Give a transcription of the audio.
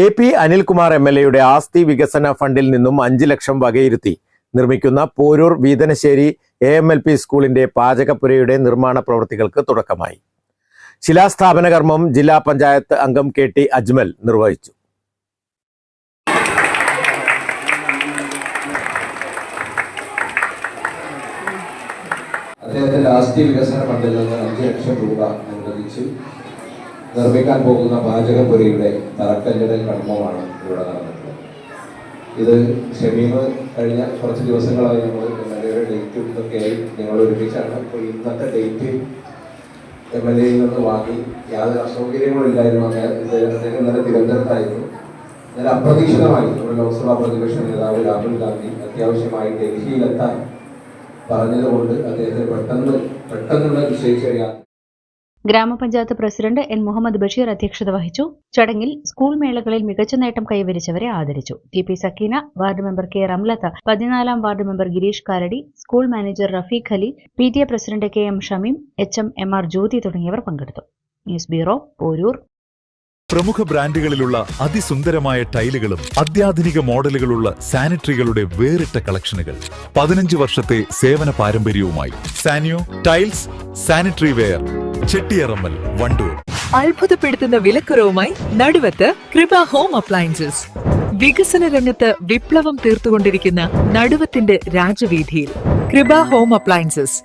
A P Anil Kumar M L എയുടെ ആസ്തി വികസന ഫണ്ടിൽ നിന്നും അഞ്ച് ലക്ഷം വകയിരുത്തി. നിർമ്മിക്കുന്ന Poroor Veethanassery A M L P സ്കൂളിന്റെ പാചകപ്പുരയുടെ നിർമ്മാണ പ്രവൃത്തികൾക്ക് തുടക്കമായി. ശിലാസ്ഥാപന കർമ്മം ജില്ലാ പഞ്ചായത്ത് അംഗം കെ ടി അജ്മൽ നിർവഹിച്ചു. അദ്ദേഹത്തിന്റെ ആസ്തി വികസന ഫണ്ടിൽ നിന്ന് അഞ്ച് ലക്ഷം രൂപ അനുവദിച്ച് നിർമ്മിക്കാൻ പോകുന്ന പാചകപുരയുടെ തറക്കല്ലിടൽ കർമ്മമാണ് ഇവിടെ നടന്നിട്ടുള്ളത്. ഇത് ഷമീമ് കഴിഞ്ഞ കുറച്ച് ദിവസങ്ങളായി നമ്മൾ എം എൽ എയുടെ ഡേറ്റും ഇതൊക്കെയായി ഞങ്ങൾ ഒരുമിച്ചാണ് അപ്പോൾ ഇന്നത്തെ ഡേറ്റ് എം എൽ എയിൽ നിന്ന് വാങ്ങി യാതൊരു അസൗകര്യങ്ങളും ഇല്ലായിരുന്നു. അങ്ങനെ അദ്ദേഹം ഇന്നലെ തിരുവനന്തപുരത്തായിരുന്നു. നല്ല അപ്രതീക്ഷിതമായി നമ്മുടെ ലോക്സഭാ പ്രതിപക്ഷ നേതാവ് രാഹുൽ ഗാന്ധി അത്യാവശ്യമായി ഡൽഹിയിലെത്താൻ പറഞ്ഞതുകൊണ്ട് അദ്ദേഹത്തെ പെട്ടെന്ന് പെട്ടെന്നുള്ള നിശ്ചയിച്ചറിയാൻ ഗ്രാമപഞ്ചായത്ത് പ്രസിഡന്റ് എൻ മുഹമ്മദ് ബഷീർ അധ്യക്ഷത വഹിച്ചു. ചടങ്ങിൽ സ്കൂൾ മേളകളിൽ മികച്ച നേട്ടം കൈവരിച്ചവരെ ആദരിച്ചു. T P Sakkeena ward member K Ramlatha പതിനാലാം ward member Girish Kaladi school manager Rafeeq Ali P T A president K M Shameem H M M R Jyothi തുടങ്ങിയവർ പങ്കെടുത്തു. News bureau Poroor. പ്രമുഖ ബ്രാൻഡുകളിലുള്ള അതിസുന്ദരമായ ടൈലുകളും അത്യാധുനിക മോഡലുകളുള്ള സാനിറ്ററികളുടെ വേറിട്ട കളക്ഷനുകൾ. പതിനഞ്ച് വർഷത്തെ സേവന പാരമ്പര്യവുമായി Sanyo tiles sanitary ware. Chettiyarammal Wandoor. അത്ഭുതപ്പെടുത്തുന്ന വിലക്കുറവുമായി നടുവത്ത് കൃപ ഹോം അപ്ലയൻസസ്. വികസന രംഗത്ത് വിപ്ലവം തീർത്തുകൊണ്ടിരിക്കുന്ന നടുവത്തിന്റെ രാജവീതിയിൽ കൃപ ഹോം അപ്ലയൻസസ്.